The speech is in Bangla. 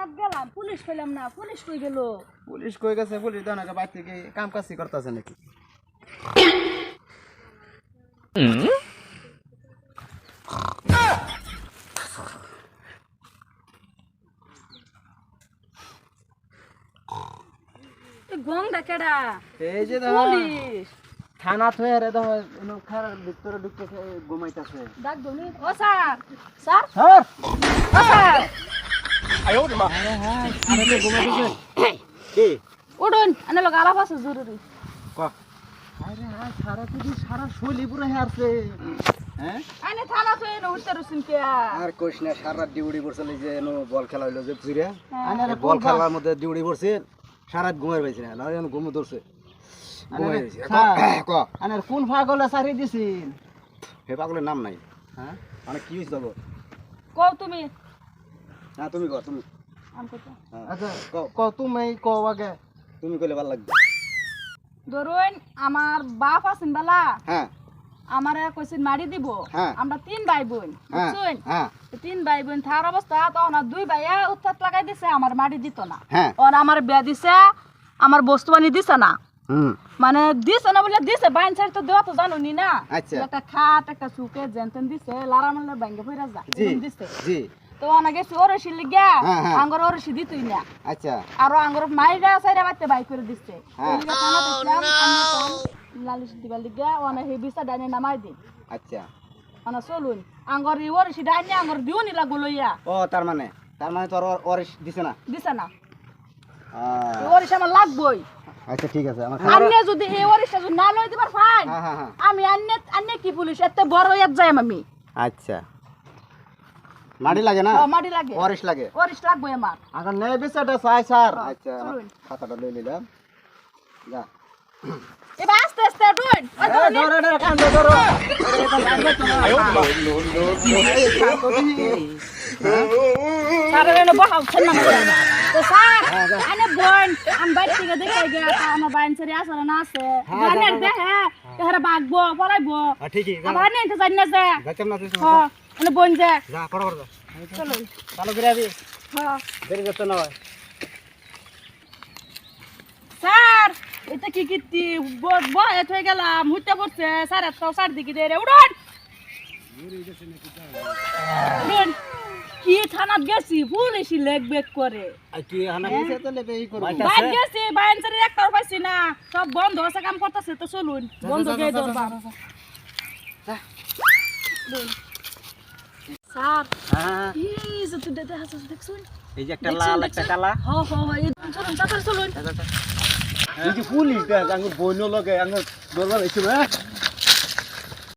থানাত গেলাম পুলিশ পেলাম না পুলিশ কই গেল? পুলিশ কই গেছে পুলিশ তো নাকি বাইরে থেকে কাম কাজই করতেছে নাকি? এই যে পুলিশ। থানা থয়ে রে খারাপ ভিতরে ঢুকতেছে ঘুমাইতেছে। ডাক দনি ও স্যার স্যার। স্যার। উঠুন আনে লোক আলাপ আছে জরুরি। ক? আরে হ্যাঁ সারা তুই সারা শৈলী পুরো হারছে হ্যাঁ? থানা তো এনে উঠতে রুসুন কে? আর কইস না সারা ডিউটি পড়ছিল যে এনো বল খেলা হইল যে পুরিয়া আরে বল খেলার মধ্যে ডিউটি পড়ছে সারা ঘুমের পাইছি না। নাহলে ঘুম ধরছে। ঘুমাই গেছি। ক- ক? কোন পাগলে সারি দিছিন? হে পাগলের নাম নাই। হ্যাঁ? মানে কি কও তুমি। হ্যাঁ তুমি তুমি। হ্যাঁ, আচ্ছা ক তুমি ক আগে। তুমি কইলে ভালো লাগবে। ধরুন আমার বাপ আছেন বালা। হ্যাঁ। আমারে কইছেন মারি দিব। হ্যাঁ। আমরা তিন ভাই বোন হ্যাঁ বুঝছেন? হ্যাঁ। তিন ভাই বোন থার অবস্থা তখন দুই ভাইয়া উত্তাত লাগাই দিছে আমার মারি দিত না। হ্যাঁ। ওর আমার বিয়া দিছে আমার বস্তু বানি দিছে না। মানে দিছে না বলে দিছে বাইন সাইড তো দেওয়া তো জানো নি। না আচ্ছা। একটা খাট একটা সুকে জেনতেন দিছে লারা মারলে ব্যাঙ্গে ফিরা যা দিছে। জি। তো অনা গেছি ওরসি লিগা হ্যাঁ, হ্যাঁ। দিতই না। আচ্ছা। আর আঙ্গর মাইরা সাইরা বাইতে বাই করে দিছে হ্যাঁ। লালিশ দিবার লিগা হে বিসা ডাইনে নামাই দিন। আচ্ছা। চলুন আঙ্গর ই ওরসি ডাইনে আঙ্গর দিও নি লাগল লইয়া। ও তার মানে তার মানে তোর ওর দিছে না? দিছে না। আহ, এই আমার লাগবই। আচ্ছা ঠিক আছে আমার আন্নে যদি এই ওরসটা যদি না লই দিবার ফাইন আমি আন্নে আন্নে কি পুলিশ? এত বড় ইয়াত যাই আমি। আচ্ছা। মাটি লাগে না? মাটি লাগে। ওয়ারিশ লাগে। ওরিশ লাগবো আমার। আগে নে বিচারটা চাই স্যার। আচ্ছা খাতাটা লই নিলাম। যা। এবার আস্তে আস্তে ওই ধরে ধরে কান ধরো। এনে বহাওছেন না আমাকে। তো স্যার, আনে বোন, থেকে দেখে তা আমার বাইন ছেড়ে আসলে না আছে। গানের দেখে, এহারা বাগবো, পলাইবো। ঠিকই আবার আনে তো জানি না যে। যাইতাম না তুই হ্যাঁ, আনে বোন যে। যা পড়া পড়া চলুন। ভালো করে আবি হ্যাঁ। দেরি করতে না হয় স্যার, এটা কি কীর্তি? বয়ে থয়ে গেলাম, হুইতে পড়ছে, স্যার এত চারদিকে দিয়ে রে, উঠুন। উঠুন। কি থানাত গেছি? পুলিশি লেগ বেগ করে। কি হানা এসে তো লেবে ই করব বাইর গেছি বাইন সারি একটাও পাইছি না। সব বন্ধ আছে কাম করতেছে তো চলুন। বন্ধ গিয়ে দরবার স্যার। হ্যাঁ। এই যে তুই দেখতে হাসছিস দেখছুন। এই যে একটা লাল একটা কালা। হ হ হ এই চলুন তাড়াতাড়ি চলুন। এই যে পুলিশ দেখ আঙ্গ বইনো লগে আঙ্গ দরবার হইছে না